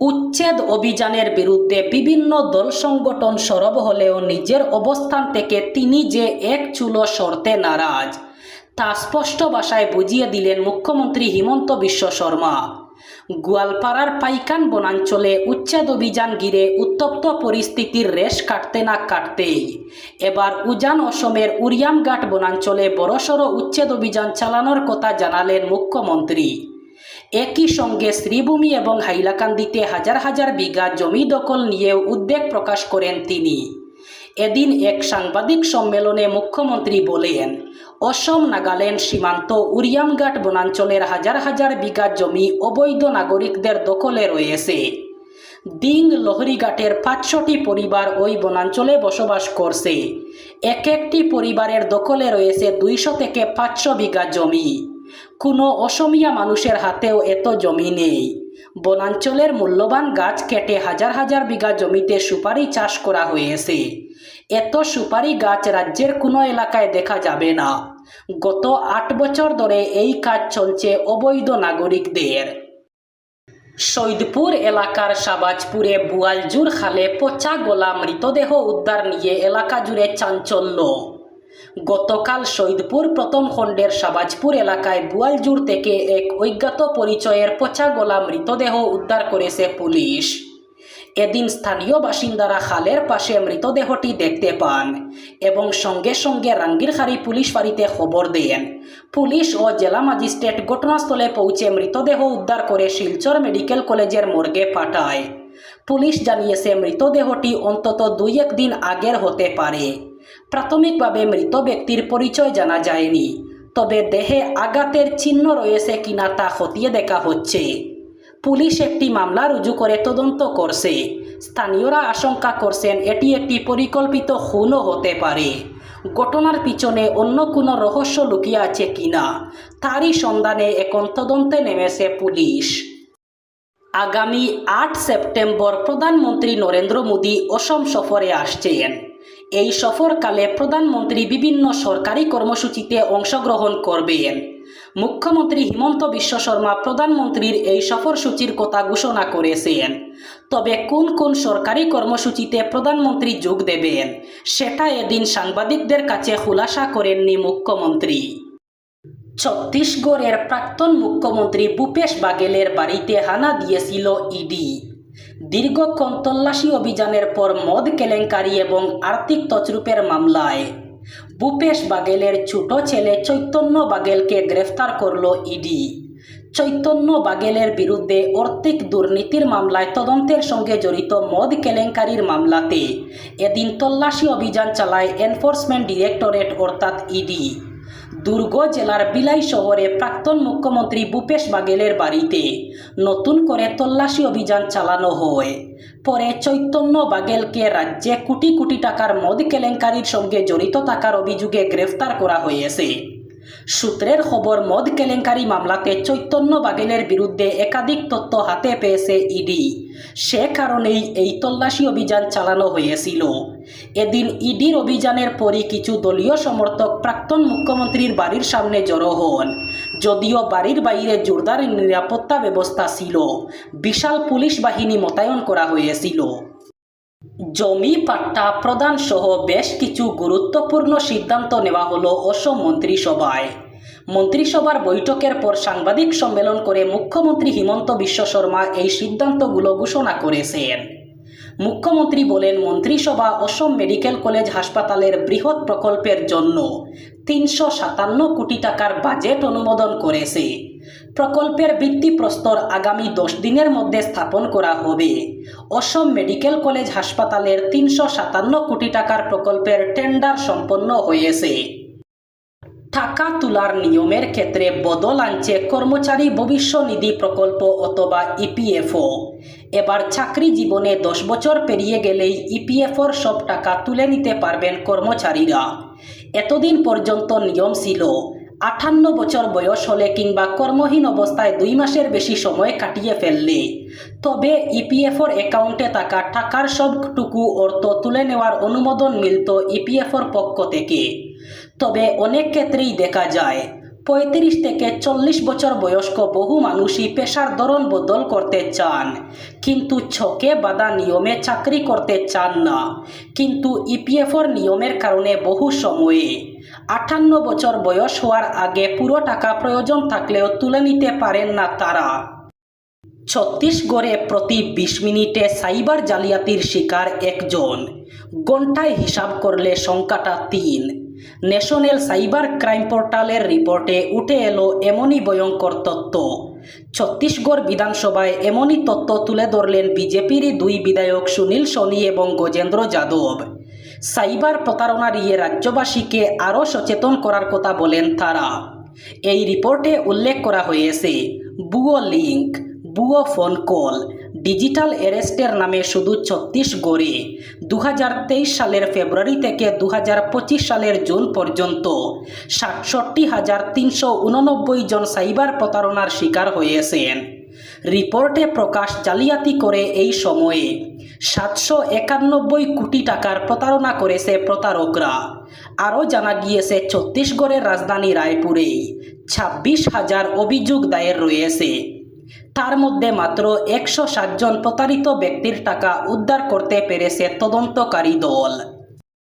উচ্ছেদ অভিযানের বিরুদ্ধে বিভিন্ন দল সংগঠন সরব হলেও নিজের অবস্থান থেকে তিনি যে এক চুলো সরতে নারাজ, তা স্পষ্ট ভাষায় বুঝিয়ে দিলেন মুখ্যমন্ত্রী হিমন্ত বিশ্ব শর্মা। গোয়ালপাড়ার পাইকান বনাঞ্চলে উচ্ছেদ অভিযান ঘিরে উত্তপ্ত পরিস্থিতির রেশ কাটতে না কাটতেই, এবার উজান অসমের উরিয়ামঘাট বনাঞ্চলে বড়সড় উচ্ছেদ অভিযান চালানোর কথা জানালেন মুখ্যমন্ত্রী। একই সঙ্গে শ্রীভূমি এবং হাইলাকান্দিতে হাজার হাজার বিঘা জমি দখল নিয়ে উদ্বেগ প্রকাশ করেন তিনি। এদিন এক সাংবাদিক সম্মেলনে মুখ্যমন্ত্রী বলেন, অসম, নাগাল্যান্ড সীমান্ত, উরিয়ামঘাট বনাঞ্চলের হাজার হাজার বিঘা জমি অবৈধ নাগরিকদের দখলে রয়েছে। দিং লহরিঘাটের পাঁচশোটি পরিবার ওই বনাঞ্চলে বসবাস করছে। এক একটি পরিবারের দখলে রয়েছে দুইশো থেকে পাঁচশো বিঘা জমি। কোনো অসমিয়া মানুষের হাতেও এত জমি নেই। বনাঞ্চলের মূল্যবান গাছ কেটে হাজার হাজার বিঘা জমিতে সুপারি চাষ করা হয়েছে। এত সুপারি গাছ রাজ্যের কোনো এলাকায় দেখা যাবে না। গত আট বছর ধরে এই কাজ চলছে অবৈধ নাগরিকদের। সৈদপুর এলাকার সাবাজপুরে বুয়ালজুর খালে পচা গোলা মৃতদেহ উদ্ধার নিয়ে এলাকা জুড়ে চাঞ্চল্য। গতকাল সৈদপুর প্রথম খণ্ডের সাবাজপুর এলাকায় বুয়ালজুর থেকে এক অজ্ঞাত পরিচয়ের পচা গলা মৃতদেহ উদ্ধার করেছে পুলিশ। এদিন স্থানীয় বাসিন্দারা খালের পাশে মৃতদেহটি দেখতে পান এবং সঙ্গে সঙ্গে রাঙ্গিরখাড়ি পুলিশ ফাঁড়িতে খবর দেন। পুলিশ ও জেলা ম্যাজিস্ট্রেট ঘটনাস্থলে পৌঁছে মৃতদেহ উদ্ধার করে শিলচর মেডিকেল কলেজের মর্গে পাঠায়। পুলিশ জানিয়েছে, মৃতদেহটি অন্তত দুই এক দিন আগের হতে পারে। প্রাথমিকভাবে মৃত ব্যক্তির পরিচয় জানা যায়নি। তবে দেহে আঘাতের চিহ্ন রয়েছে কিনা তা খতিয়ে দেখা হচ্ছে। পুলিশ একটি মামলা রুজু করে তদন্ত করছে। স্থানীয়রা আশঙ্কা করছেন এটি একটি পরিকল্পিত খুনও হতে পারে। ঘটনার পিছনে অন্য কোনো রহস্য লুকিয়ে আছে কিনা, তারই সন্ধানে এখন তদন্তে নেমেছে পুলিশ। আগামী আট সেপ্টেম্বর প্রধানমন্ত্রী নরেন্দ্র মোদী অসম সফরে আসছেন। এই সফরকালে প্রধানমন্ত্রী বিভিন্ন সরকারি কর্মসূচিতে অংশগ্রহণ করবেন। মুখ্যমন্ত্রী হিমন্ত বিশ্ব শর্মা প্রধানমন্ত্রীর এই সফরসূচির কথা ঘোষণা করেছেন। তবে কোন কোন সরকারি কর্মসূচিতে প্রধানমন্ত্রী যোগ দেবেন, সেটা এদিন সাংবাদিকদের কাছে খুলাসা করেননি মুখ্যমন্ত্রী। ছত্তিশগড়ের প্রাক্তন মুখ্যমন্ত্রী ভূপেশ বাগেলের বাড়িতে হানা দিয়েছিল ইডি। দীর্ঘক্ষণ তল্লাশি অভিযানের পর মদ কেলেঙ্কারি এবং আর্থিক তছরূপের মামলায় ভূপেশ বাগেলের ছোট ছেলে চৈতন্য বাগেলকে গ্রেফতার করল ইডি। চৈতন্য বাগেলের বিরুদ্ধে অর্থিক দুর্নীতির মামলায় তদন্তের সঙ্গে জড়িত মদ কেলেঙ্কারির মামলাতে এদিন তল্লাশি অভিযান চালায় এনফোর্সমেন্ট ডিরেক্টরেট, অর্থাৎ ইডি। দুর্গ জেলার বিলাই শহরে প্রাক্তন মুখ্যমন্ত্রী ভূপেশ বাঘেলের বাড়িতে নতুন করে তল্লাশি অভিযান চালানো হয়। পরে চৈতন্য বাগেলকে রাজ্যে কোটি কোটি টাকার মদ কেলেঙ্কারির সঙ্গে জড়িত থাকার অভিযোগে গ্রেফতার করা হয়েছে। সূত্রের খবর, মদ কেলেঙ্কারি মামলাতে চৈতন্য বাগেলের বিরুদ্ধে একাধিক তথ্য হাতে পেয়েছে ইডি। সে কারণেই এই তল্লাশি অভিযান চালানো হয়েছিল। এদিন ইডির অভিযানের পরই কিছু দলীয় সমর্থক প্রাক্তন মুখ্যমন্ত্রীর বাড়ির সামনে জড়ো হন। যদিও বাড়ির বাইরে জোরদার নিরাপত্তা ব্যবস্থা ছিল, বিশাল পুলিশ বাহিনী মোতায়েন করা হয়েছিল। জমি, পাট্টা প্রদান সহ বেশ কিছু গুরুত্বপূর্ণ সিদ্ধান্ত নেওয়া হলো অসম মন্ত্রিসভায়। মন্ত্রিসভার বৈঠকের পর সাংবাদিক সম্মেলন করে মুখ্যমন্ত্রী হিমন্ত বিশ্ব শর্মা এই সিদ্ধান্তগুলো ঘোষণা করেছেন। মুখ্যমন্ত্রী বলেন, মন্ত্রিসভা অসম মেডিকেল কলেজ হাসপাতালের বৃহৎ প্রকল্পের জন্য তিনশো সাতান্ন কোটি টাকার বাজেট অনুমোদন করেছে। প্রকল্পের ভিত্তিপ্রস্তর আগামী দশ দিনের মধ্যে স্থাপন করা হবে। অসম মেডিকেল কলেজ হাসপাতালের তিনশো সাতান্ন কোটি টাকার প্রকল্পের টেন্ডার সম্পন্ন হয়েছে। টাকা তোলার নিয়মের ক্ষেত্রে বদল আনছে কর্মচারী ভবিষ্য নিধি প্রকল্প অথবা ইপিএফও। এবার চাকরি জীবনে দশ বছর পেরিয়ে গেলেই ইপিএফওর সব টাকা তুলে নিতে পারবেন কর্মচারীরা। এতদিন পর্যন্ত নিয়ম ছিল আটান্ন বছর বয়স হলে কিংবা কর্মহীন অবস্থায় দুই মাসের বেশি সময় কাটিয়ে ফেললে। তবে ইপিএফওর অ্যাকাউন্টে থাকা টাকার সবটুকু অর্থ তুলে নেওয়ার অনুমোদন মিলত ইপিএফওর পক্ষ থেকে। তবে অনেক ক্ষেত্রেই দেখা যায় পঁয়ত্রিশ থেকে চল্লিশ বছর বয়স্ক বহু মানুষই পেশার ধরন বদল করতে চান। কিন্তু ছকে বাধা নিয়মে চাকরি করতে চান না। কিন্তু ইপিএফওর নিয়মের কারণে বহু সময়ে। আটান্ন বছর বয়স হওয়ার আগে পুরো টাকা প্রয়োজন থাকলেও তুলে নিতে পারেন না তারা। ছত্তিশগড়ে প্রতি বিশ মিনিটে সাইবার জালিয়াতির শিকার একজন। ঘন্টায় হিসাব করলে সংখ্যাটা তিন। ন্যাশনাল সাইবার ক্রাইম পোর্টালের রিপোর্টে উঠে এলো এমনই ভয়ঙ্কর তত্ত্ব। ছত্তিশগড় বিধানসভায় এমনই তত্ত্ব তুলে ধরলেন বিজেপিরই দুই বিধায়ক সুনীল সোনি এবং গজেন্দ্র যাদব। সাইবার প্রতারণার ইয়ে রাজ্যবাসীকে আরও সচেতন করার কথা বলেন তারা। এই রিপোর্টে উল্লেখ করা হয়েছে, বুয়ো লিঙ্ক বুয়ো ফোন কল ডিজিটাল অ্যারেস্টের নামে শুধু ছত্তিশগড়ে দু হাজার তেইশ সালের ফেব্রুয়ারি থেকে দু হাজার পঁচিশ সালের জুন পর্যন্ত সাতষট্টি হাজার তিনশো উননব্বই জন সাইবার প্রতারণার শিকার হয়েছেন। রিপোর্টে প্রকাশ জালিয়াতি করে এই সময়ে সাতশো একানব্বই কোটি টাকার প্রতারণা করেছে প্রতারকরা। আরও জানা গিয়েছে, ছত্তিশগড়ের রাজধানী রায়পুরেই ছাব্বিশ হাজার অভিযোগ দায়ের রয়েছে। তার মধ্যে মাত্র একশো সাতজন প্রতারিত ব্যক্তির টাকা উদ্ধার করতে পেরেছে তদন্তকারী দল।